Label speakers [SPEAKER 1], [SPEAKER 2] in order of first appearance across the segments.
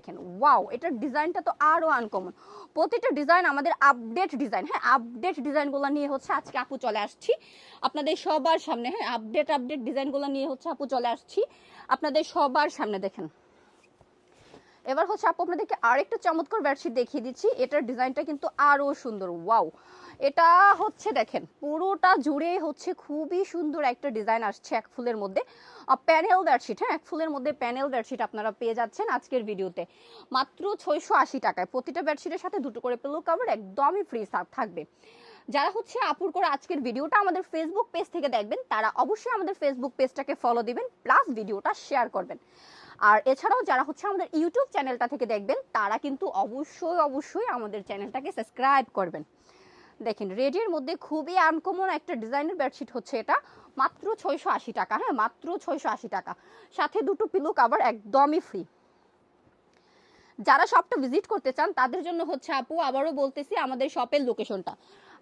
[SPEAKER 1] দেখেন ওয়াও এটার ডিজাইনটা তো আরও আনকমন প্রতিটা ডিজাইন আমাদের আপডেট ডিজাইন হ্যাঁ আপডেট ডিজাইনগুলো নিয়ে হচ্ছে আজকে আপু চলে আসছি। আপনাদের সবার সামনে হ্যাঁ আপডেট আপডেট ডিজাইনগুলো নিয়ে হচ্ছে আপু চলে আসছি। আপনাদের সবার সামনে দেখেন। এবার হচ্ছে আপু, আপনাদেরকে আরেকটা চমৎকার বেডশিট দেখিয়ে দিচ্ছি। এটার ডিজাইনটা কিন্তু আরও সুন্দর। ওয়াও! এটা হচ্ছে দেখেন, পুরোটা জুড়ে হচ্ছে খুবই সুন্দর একটা ডিজাইন আসছে এক ফুলের মধ্যে। প্যানেল বেডশিট হ্যাঁ এক ফুলের মধ্যে প্যানেল বেডশিট আপনারা পেয়ে যাচ্ছেন আজকের ভিডিওতে। মাত্র ছয়শো আশি টাকায়। প্রতিটা বেডশিটের সাথে দুটো করে পিলো কাভার একদমই ফ্রি থাকবে। যারা হচ্ছে আপুর করে আজকের ভিডিওটা আমাদের ফেসবুক পেজ থেকে দেখবেন, তারা অবশ্যই আমাদের ফেসবুক পেজটাকে ফলো দিবেন প্লাস ভিডিওটা শেয়ার করবেন। আর এছাড়াও যারা হচ্ছে আমাদের ইউটিউব চ্যানেলটা থেকে দেখবেন, তারা কিন্তু অবশ্যই অবশ্যই আমাদের চ্যানেলটাকে সাবস্ক্রাইব করবেন। দেখেন, রেডের মধ্যে খুবই আনকমন একটা ডিজাইনের বেডশিট হচ্ছে এটা, মাত্র ছয়শো আশি টাকা হ্যাঁ মাত্র ছয়শো আশি টাকা। সাথে দুটো পিলো কাভার একদমই ফ্রি যারা শপটা ভিজিট করতে চান, তাদের জন্য হচ্ছে আপু, আবারও বলতেছি আমাদের শপের লোকেশনটা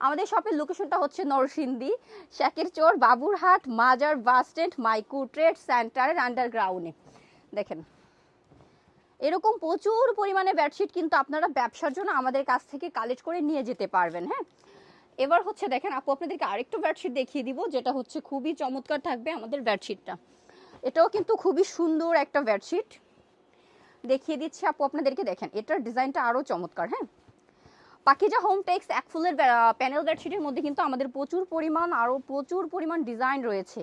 [SPEAKER 1] আমাদের শপের লোকেশনটা হচ্ছে নরসিংদী শেকের চোর বাবুরহাট, মাজার বাস স্ট্যান্ড মাইকু ট্রেড সেন্টারের আন্ডারগ্রাউন্ডে দেখেন। এরকম প্রচুর পরিমাণে বেডশিট কিন্তু আপনারা ব্যবসার জন্য আমাদের কাছ থেকে কালেক্ট করে নিয়ে যেতে পারবেন হ্যাঁ? এবার হচ্ছে দেখেন, আপু আপনাদেরকে আরেকটু বেডশিট দেখিয়ে দিব, যেটা হচ্ছে খুবই চমৎকার থাকবে আমাদের বেডশিটটা এটাও কিন্তু খুবই সুন্দর একটা বেডশিট দেখিয়ে দিচ্ছি আপু আপনাদেরকে, দেখেন, এটার ডিজাইনটা আরও চমৎকার হ্যাঁ? পাকিজা হোম টেক্স এক ফুলের প্যানেল বেডশিটের মধ্যে কিন্তু আমাদের প্রচুর পরিমাণ, আরও প্রচুর পরিমাণ ডিজাইন রয়েছে।